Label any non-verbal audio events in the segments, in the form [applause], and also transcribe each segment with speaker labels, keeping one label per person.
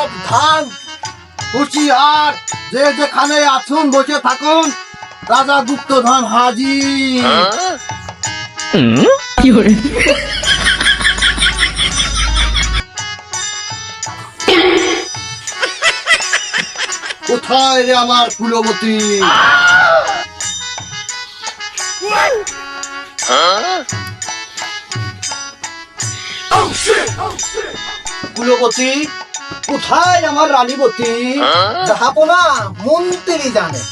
Speaker 1: সাবধান হুঁশিয়ার যে যেখানে আছুন বসে থাকুন। রাজা গুপ্তধন হাজির। কোথায় রে আমার কুলবতী? কুলবতী কোথায় আমার রানীবতী? যাহাবো না মন্ত্রী জানে।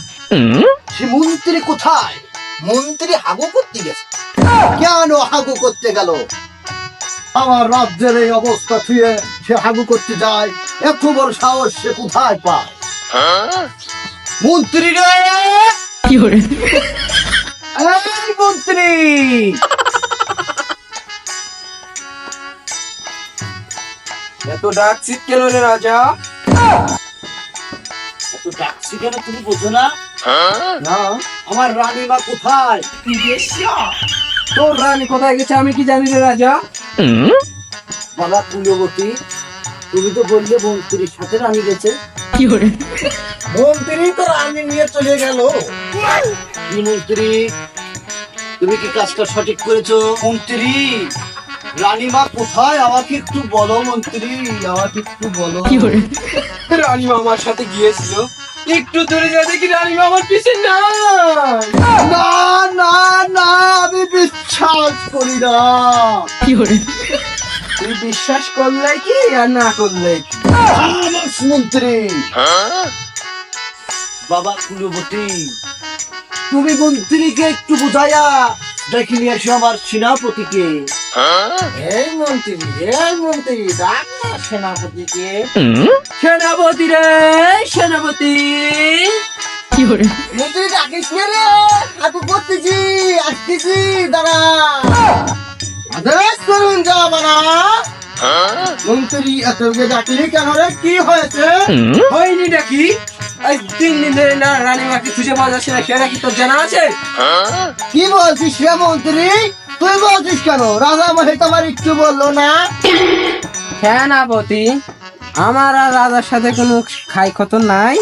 Speaker 1: সে মন্ত্রী কোথায়? মন্ত্রী হাগু করতে গেছে। কেন হাগু করতে গেল? আমার রাজ্যের এই অবস্থা থুয়ে সে হাগু করতে যায়। এত বড় সাহস সে কোথায় পায়? মন্ত্রী রে! এই মন্ত্রী!
Speaker 2: এত ডাকছিস কেন রে রাজা?
Speaker 1: এত ডাকছি কেন তুমি বোঝো না?
Speaker 2: না।
Speaker 1: আমার রানীমা কোথায়?
Speaker 2: তোর রানী কোথায় গেছে আমি কি জানি রে রাজা?
Speaker 1: বাবা কুলবতী তুমি তো বললে মন্ত্রীর সাথে রানী গেছে। মন্ত্রী তো রানী নিয়ে চলে গেল। [laughs] কি মন্ত্রী তুমি কি কাজটা সঠিক করেছ? মন্ত্রী রানীমা কোথায়? আমাকে একটু বলো মন্ত্রী আমাকে একটু বলো।
Speaker 2: রানীমা আমার সাথে গিয়েছিল। একটু দূরে যা দেখি রানীমা আমার পিছে না
Speaker 1: না না না আমি বিশ্বাস করি না।
Speaker 2: তুই বিশ্বাস করলে কি আর না করলে কি?
Speaker 1: মন্ত্রী। বাবা কুলবতী তুমি মন্ত্রীকে একটু বুঝাইয়া দেখি নিয়ে এসো আমার সেনাপতিকে। এই মন্ত্রী এই মন্ত্রী ডাক সেনাপতিকে।
Speaker 2: সেনাপতি রে সেনাপতি।
Speaker 1: মন্ত্রী ডাকিস না রে করতেছি আসতেছি দাঁড়া। আদেশ করুন যা বানা। মন্ত্রী এত ডাকলি কেন রে? কি হয়েছে?
Speaker 2: হয়নি নাকি এই তিন দিন ধরে না রানীমাকে খুঁজে পাওয়া যাচ্ছে না সেটা কি তোর জানা আছে?
Speaker 1: কি বলছিস রে মন্ত্রী? তুই বলছিস কেন? রাজা মহে তোমার একটু বলল না।
Speaker 2: সেনাপতি আমার আর রাজার সাথে কোনো খাই খত নাই।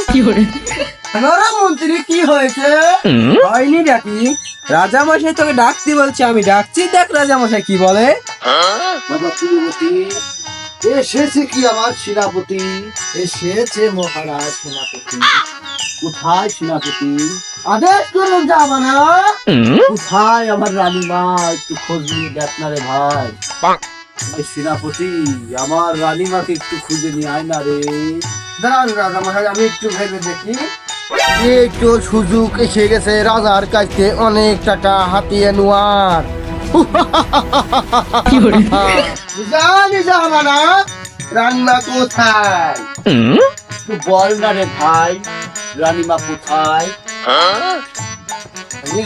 Speaker 1: কেনরা মন্ত্রী কি হয়েছে?
Speaker 2: হয়নি ডাকি রাজা মশাই তোকে ডাকতে বলছে আমি ডাকছি দেখ রাজা মশাই কি বলে।
Speaker 1: বাবা কুলবতী এসেছে কি আমার সেনাপতি? এসেছে মহারাজ সেনাপতি। কোথায় সেনাপতি? আদেশ করুন যাবা না কোথায় আমার রানীমা? একটু খোঁজ নিয়ে দেখ না রে ভাই। সেনাপতি আমার রানীমাকে একটু খুঁজে নিয়ে আয় না রে।
Speaker 2: দাঁড়ান রাজা মশাই আমি একটু ভেবে দেখি।
Speaker 1: যে একটু সুযোগ এসে গেছে রাজার কাছে অনেক টাকা হাতিয়ে নেওয়ার। জানি না রানীমা কোথায় বল না রে ভাই রানীমা কোথায়?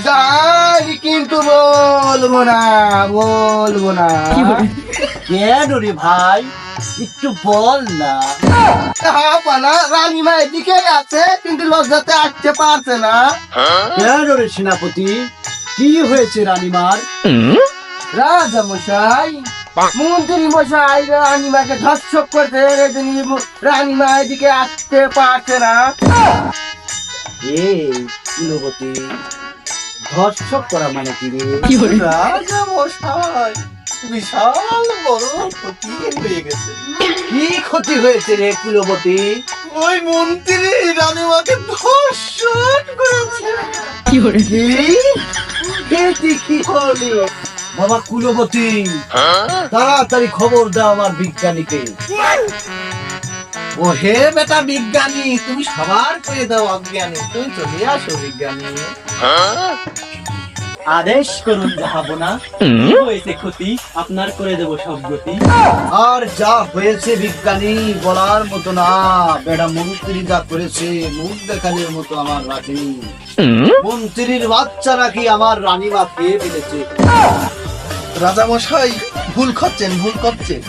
Speaker 1: জানি কিন্তু বলব না বলব না। কেন রে ভাই? একটু বল না। রানীমা এদিকে আছে কিন্তু লজ্জাতে আসতে পারছে না। কেন রে সেনাপতি? কি হয়েছে রানীমার? রাজা মশাই মন্ত্রী মশাই রানীমাকে ধর্ষক করতে রানীমা এদিকে আসতে পারছে না। এই ধর্ষক করা মানে কি রে? রাজা মশাই বিশাল বড় ক্ষতি হয়ে গেছে। কি ক্ষতি হয়েছে রে কুলবতী? ওই মন্ত্রী রানীমাকে ধর্ষণ করেছে। কি? এটি কি হলি বাবা কুলবতী, তাড়াতাড়ি খবর দাও আমার বিজ্ঞানীকে। ও হে বেটা বিজ্ঞানী, তুমি সবার করে দাও অজ্ঞানী। তুমি চলে আসো বিজ্ঞানী।
Speaker 3: আদেশ করুন যাহাবো না কি হয়েছে ক্ষতি? আপনার করে দেব সব গতি।
Speaker 1: আর যা হয়েছে বিজ্ঞানী বলার মতো না। বেড়া মন্ত্রী যা করেছে মুখ দেখানোর মতো আমার রাখিনি মন্ত্রীর বাচ্চা নাকি আমার রানী রানীমা খেয়ে ফেলেছে। রাজা মশাই ভুল করছেন ভুল করছেন।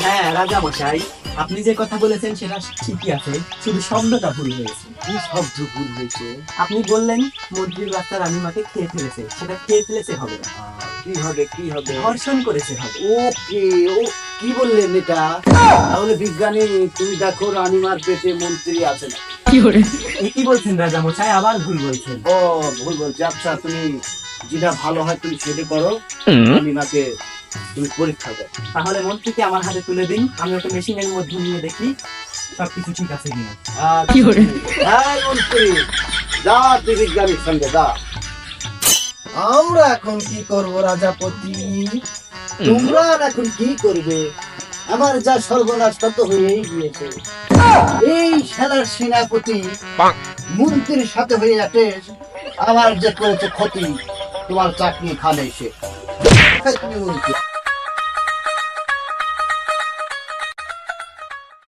Speaker 3: হ্যাঁ রাজা মশাই আপনি যে কথা বলেছেন সেটা ঠিকই আছে শুধু শব্দটা ভুল হয়েছে।
Speaker 1: কি শব্দ ভুল হয়েছে?
Speaker 3: আপনি বললেন মন্ত্রীর বাচ্চা রানীমাকে খেয়ে ফেলেছে। সেটা খেয়ে ফেলেছে হবে না।
Speaker 1: কি হবে কি হবে?
Speaker 3: ধর্ষণ করেছে হবে।
Speaker 1: ওকে ও কি বললেন এটা? তাহলে বিজ্ঞানী তুমি দেখো রানীমার পেটে মন্ত্রী আছে না।
Speaker 3: এ কি বলছেন রাজামশাই? আবার ভুল বলছেন।
Speaker 1: ও ভুল বলছি। আচ্ছা তুমি যেটা ভালো হয় তুমি সেটা করো। রানীমাকে তুমি পরীক্ষা করো।
Speaker 3: তাহলে মন্ত্রীকে আমার হাতে তুলে দিন। আমি ওটা মেশিনের মধ্যে নিয়ে দেখি। সবকিছু ঠিক আছে কিনা?
Speaker 1: হ্যাঁ মন্ত্রী। যা তুই বিজ্ঞানীর সঙ্গে যা।
Speaker 2: আমরা এখন কি করব রাজাপতি?
Speaker 1: তোমরা এখন কি করবে? আমার যা সর্বনাশ তত হয়েই গিয়েছে। এই সেনার সেনাপতি মন্ত্রীর সাথে হয়ে যাতে আমার যে করেছে ক্ষতি তোমার চাকরি খালে সে মন্ত্রী।